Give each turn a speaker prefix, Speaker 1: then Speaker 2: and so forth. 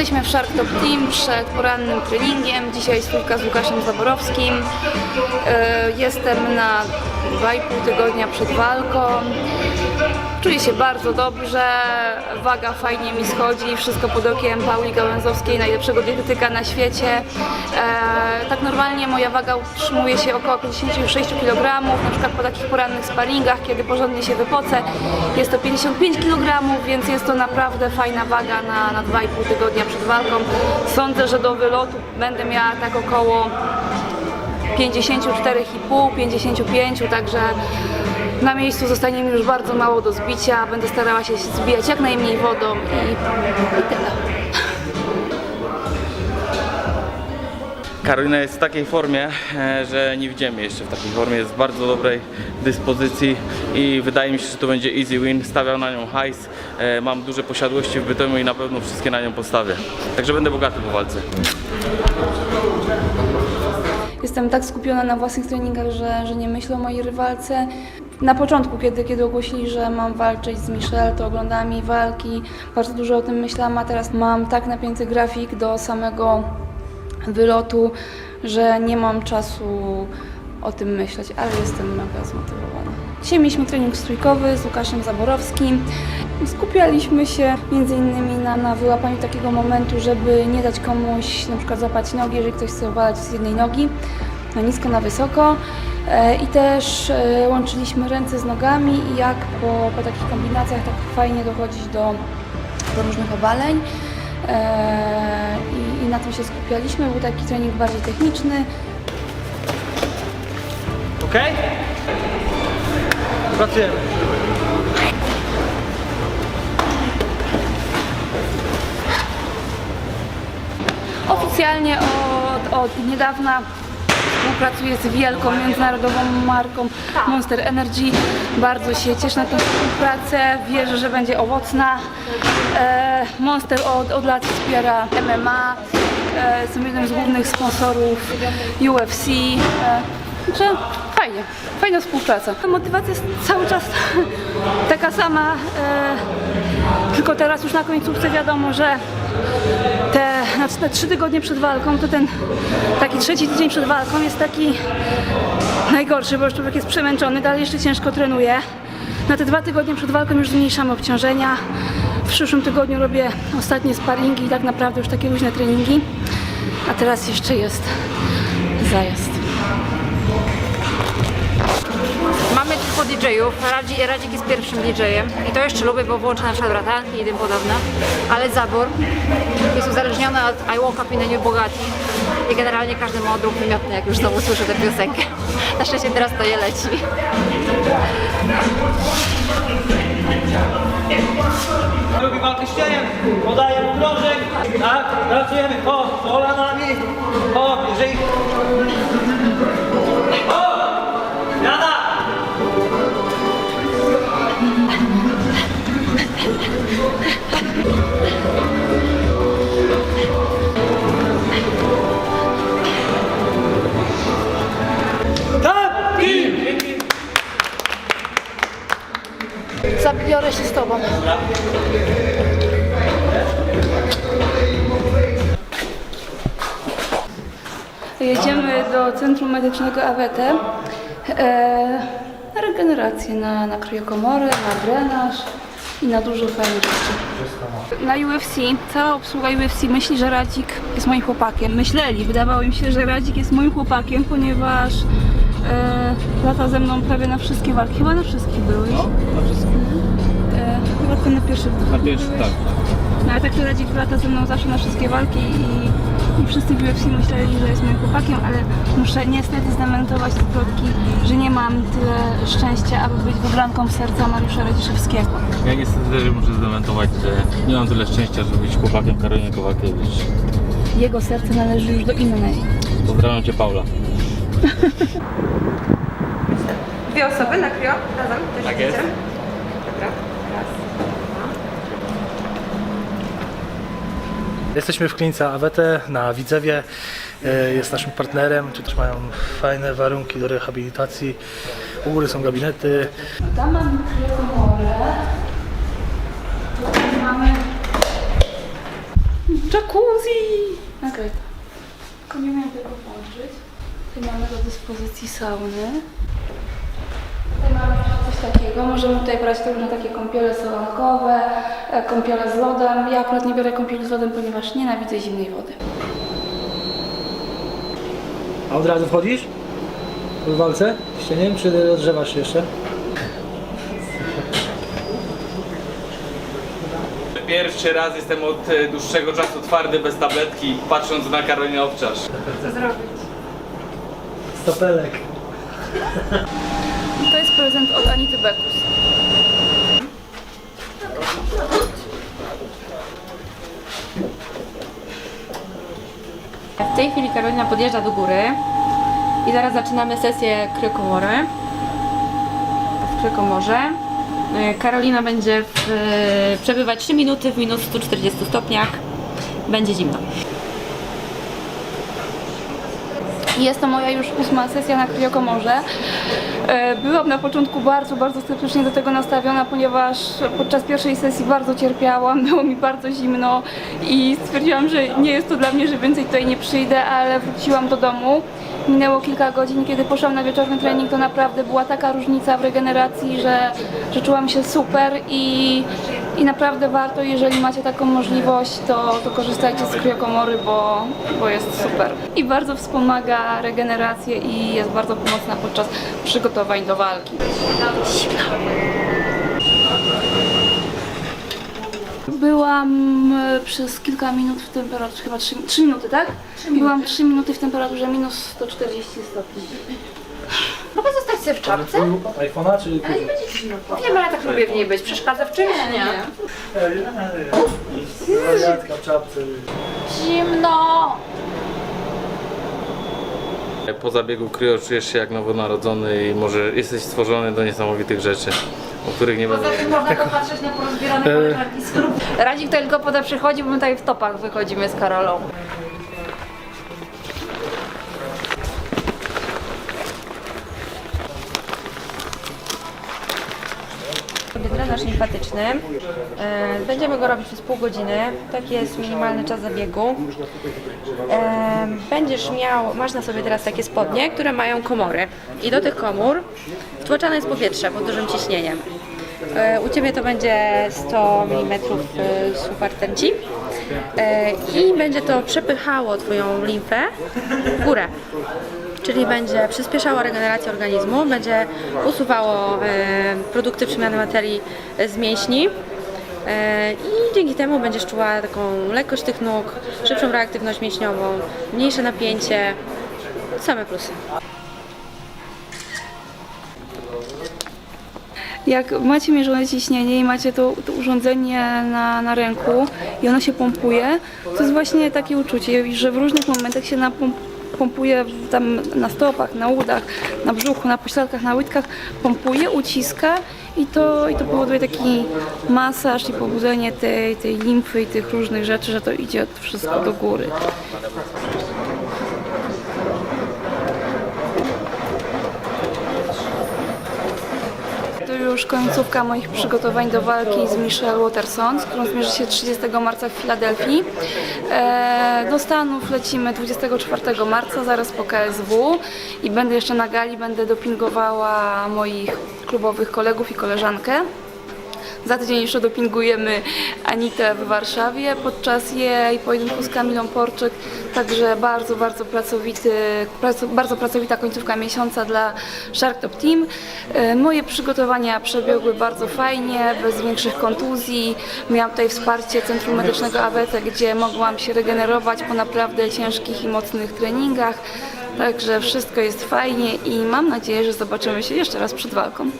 Speaker 1: Jesteśmy w Shark Top Team przed porannym treningiem. Dzisiaj spółka z Łukaszem Zaborowskim. E, Jestem na 2,5 tygodnia przed walką. Czuję się bardzo dobrze, waga fajnie mi schodzi, wszystko pod okiem Pauli Gałęzowskiej, najlepszego dietetyka na świecie. E, tak normalnie moja waga utrzymuje się około 56 kg, na przykład po takich porannych sparingach, kiedy porządnie się wypocę, jest to 55 kg, więc jest to naprawdę fajna waga na, na 2,5 tygodnia przed walką. Sądzę, że do wylotu będę miała tak około 54,5, 55, także na miejscu zostanie mi już bardzo mało do zbicia. Będę starała się zbijać jak najmniej wodą i, i tyle.
Speaker 2: Karolina jest w takiej formie, e, że nie widzimy jeszcze w takiej formie. Jest w bardzo dobrej dyspozycji i wydaje mi się, że to będzie easy win. Stawiał na nią hajs. E, Mam duże posiadłości w Bytomiu i na pewno wszystkie na nią postawię. Także będę bogaty po walce.
Speaker 1: Jestem tak skupiona na własnych treningach, że, że nie myślę o mojej rywalce. Na początku, kiedy, kiedy ogłosili, że mam walczyć z Michelle, to oglądałam jej walki, bardzo dużo o tym myślałam, a teraz mam tak napięty grafik do samego wylotu, że nie mam czasu o tym myśleć, ale jestem mega zmotywowana. Dzisiaj mieliśmy trening strójkowy z Łukaszem Zaborowskim. Skupialiśmy się między innymi na, na wyłapaniu takiego momentu, żeby nie dać komuś na przykład złapać nogi, jeżeli ktoś chce walać z jednej nogi, na nisko, na wysoko. E, I też e, łączyliśmy ręce z nogami i jak po, po takich kombinacjach tak fajnie dochodzić do, do różnych obaleń. E, i, I na tym się skupialiśmy. Był taki trening bardziej techniczny.
Speaker 3: Okej? Pracujemy.
Speaker 1: Oficjalnie od, od niedawna współpracuję z wielką międzynarodową marką Monster Energy. Bardzo się cieszę na tę współpracę, wierzę, że będzie owocna. E, Monster od, od lat wspiera MMA, e, są jednym z głównych sponsorów UFC. E, Także fajnie, fajna współpraca. Motywacja jest cały czas taka sama, e, tylko teraz już na końcówce wiadomo, że te, znaczy te trzy tygodnie przed walką, to ten taki trzeci tydzień przed walką jest taki najgorszy, bo już człowiek jest przemęczony, dalej jeszcze ciężko trenuje. Na te dwa tygodnie przed walką już zmniejszamy obciążenia. W przyszłym tygodniu robię ostatnie sparingi i tak naprawdę już takie luźne treningi. A teraz jeszcze jest zajazd.
Speaker 4: DJ-ów. Radzi, Radzik jest pierwszym DJ-em i to jeszcze lubię, bo włącza na przykład bratanki i tym podobne. Ale Zabor jest uzależniony od I Woke Up in a New Bugatti i generalnie każdy ma odruch wymiotny, jak już znowu słyszę tę piosenkę. Na szczęście teraz to je leci.
Speaker 3: Drugi walki z cieniem. Podaję mu krążek. Tak, pracujemy. O, kolanami. O, jeżeli...
Speaker 1: Zabiorę się z tobą. Jedziemy do Centrum Medycznego Awete e, na regenerację, na, na kryokomorę, na drenaż i na dużo fajnych rzeczy. Na UFC, cała obsługa UFC myśli, że Radzik jest moim chłopakiem. Myśleli, wydawało im się, że Radzik jest moim chłopakiem, ponieważ e, lata ze mną prawie na wszystkie walki. Chyba na wszystkich byłeś. E, chyba tylko na pierwszy
Speaker 2: Na pierwszy, tak.
Speaker 1: no ale tak to Radzik lata ze mną zawsze na wszystkie walki i, i wszyscy w UFC myśleli, że jest moim chłopakiem, ale muszę niestety zdementować te plotki, że nie mam tyle szczęścia, aby być wybranką serca Mariusza Radziszewskiego.
Speaker 2: Ja niestety też muszę zdementować, że nie mam tyle szczęścia, żeby być chłopakiem Karoliny Kowakiewicz.
Speaker 1: Jego serce należy już do innej.
Speaker 2: Pozdrawiam Cię Paula.
Speaker 5: Dwie osoby na krio razem? Też
Speaker 2: Tak.
Speaker 5: Dobra,
Speaker 6: Jesteśmy w klinice Awete na Widzewie, e, jest naszym partnerem, tu też mają fajne warunki do rehabilitacji, u góry są gabinety,
Speaker 1: Tam mamy kryokomorę. Tutaj mamy Jacuzzi! Nagraj to. Tylko nie umiem tego włączyć. Tutaj mamy do dyspozycji sauny. Tutaj mamy jeszcze coś takiego. Możemy tutaj brać różne takie kąpiele solankowe, e, kąpiele z lodem. Ja akurat nie biorę kąpieli z lodem, ponieważ nienawidzę zimnej wody.
Speaker 6: A od razu wchodzisz? W walce? Jeszcze nie wiem, czy odrzewasz się jeszcze?
Speaker 2: Pierwszy raz jestem od e, dłuższego czasu twardy, bez tabletki, patrząc na Karolinę Owczarz.
Speaker 6: Stopelek.
Speaker 1: To jest prezent od Anity Bekus.
Speaker 5: W tej chwili Karolina podjeżdża do góry i zaraz zaczynamy sesję kryokomory w kryokomorze. E, Karolina będzie w, e, przebywać 3 minuty w minus 140 stopniach. Będzie zimno.
Speaker 1: Jest to moja już ósma sesja na kryokomorze. E, Byłam na początku bardzo, bardzo sceptycznie do tego nastawiona, ponieważ podczas pierwszej sesji bardzo cierpiałam, było mi bardzo zimno i stwierdziłam, że nie jest to dla mnie, że więcej tutaj nie przyjdę, ale wróciłam do domu. Minęło kilka godzin, kiedy poszłam na wieczorny trening, to naprawdę była taka różnica w regeneracji, że, że czułam się super i, i naprawdę warto, jeżeli macie taką możliwość, to, to korzystajcie z kryokomory, bo, bo jest super. I bardzo wspomaga regenerację i jest bardzo pomocna podczas przygotowań do walki. Byłam e, przez kilka minut w temperaturze, chyba 3, 3 minuty, tak? Byłam 3 minuty w temperaturze minus 140 stopni.
Speaker 4: Mogę zostać sobie w czapce?
Speaker 6: iPhone'a czy...
Speaker 4: Wiem, ale tak lubię w niej być. Przeszkadza w czymś? Nie.
Speaker 6: Wariatka w czapce.
Speaker 4: Zimno!
Speaker 2: Po zabiegu kryo czujesz się jak nowonarodzony i może jesteś stworzony do niesamowitych rzeczy, o których nie będę...
Speaker 4: Można popatrzeć na porozbierane koleżanki z. Radzik tylko potem przychodzi, bo my tutaj w topach wychodzimy z Karolą.
Speaker 5: Drenaż limfatyczny. E, Będziemy go robić przez pół godziny. Taki jest minimalny czas zabiegu. E, Będziesz miał, masz na sobie teraz takie spodnie, które mają komory. I do tych komór wtłaczane jest powietrze pod dużym ciśnieniem. E, U Ciebie to będzie 100 mm super i będzie to przepychało Twoją limfę w górę. Czyli będzie przyspieszało regenerację organizmu, będzie usuwało e, produkty przemiany materii z mięśni e, i dzięki temu będziesz czuła taką lekkość tych nóg, szybszą reaktywność mięśniową, mniejsze napięcie, same plusy.
Speaker 1: Jak macie mierzone ciśnienie i macie to, to urządzenie na, na ręku i ono się pompuje, to jest właśnie takie uczucie, że w różnych momentach się napomp pompuje tam na stopach, na udach, na brzuchu, na pośladkach, na łydkach, pompuje, uciska i to, i to powoduje taki masaż i pobudzenie tej, tej limfy i tych różnych rzeczy, że to idzie wszystko do góry. Już końcówka moich przygotowań do walki z Michelle Waterson, z którą zmierzy się 30 marca w Filadelfii. E, do Stanów lecimy 24 marca, zaraz po KSW i będę jeszcze na gali, będę dopingowała moich klubowych kolegów i koleżankę. Za tydzień jeszcze dopingujemy Anitę w Warszawie podczas jej pojedynku z Kamilą Porczyk. Także bardzo, bardzo pracowity, praco, bardzo pracowita końcówka miesiąca dla Shark Top Team. E, Moje przygotowania przebiegły bardzo fajnie, bez większych kontuzji. Miałam tutaj wsparcie Centrum Medycznego AWT, gdzie mogłam się regenerować po naprawdę ciężkich i mocnych treningach. Także wszystko jest fajnie i mam nadzieję, że zobaczymy się jeszcze raz przed walką.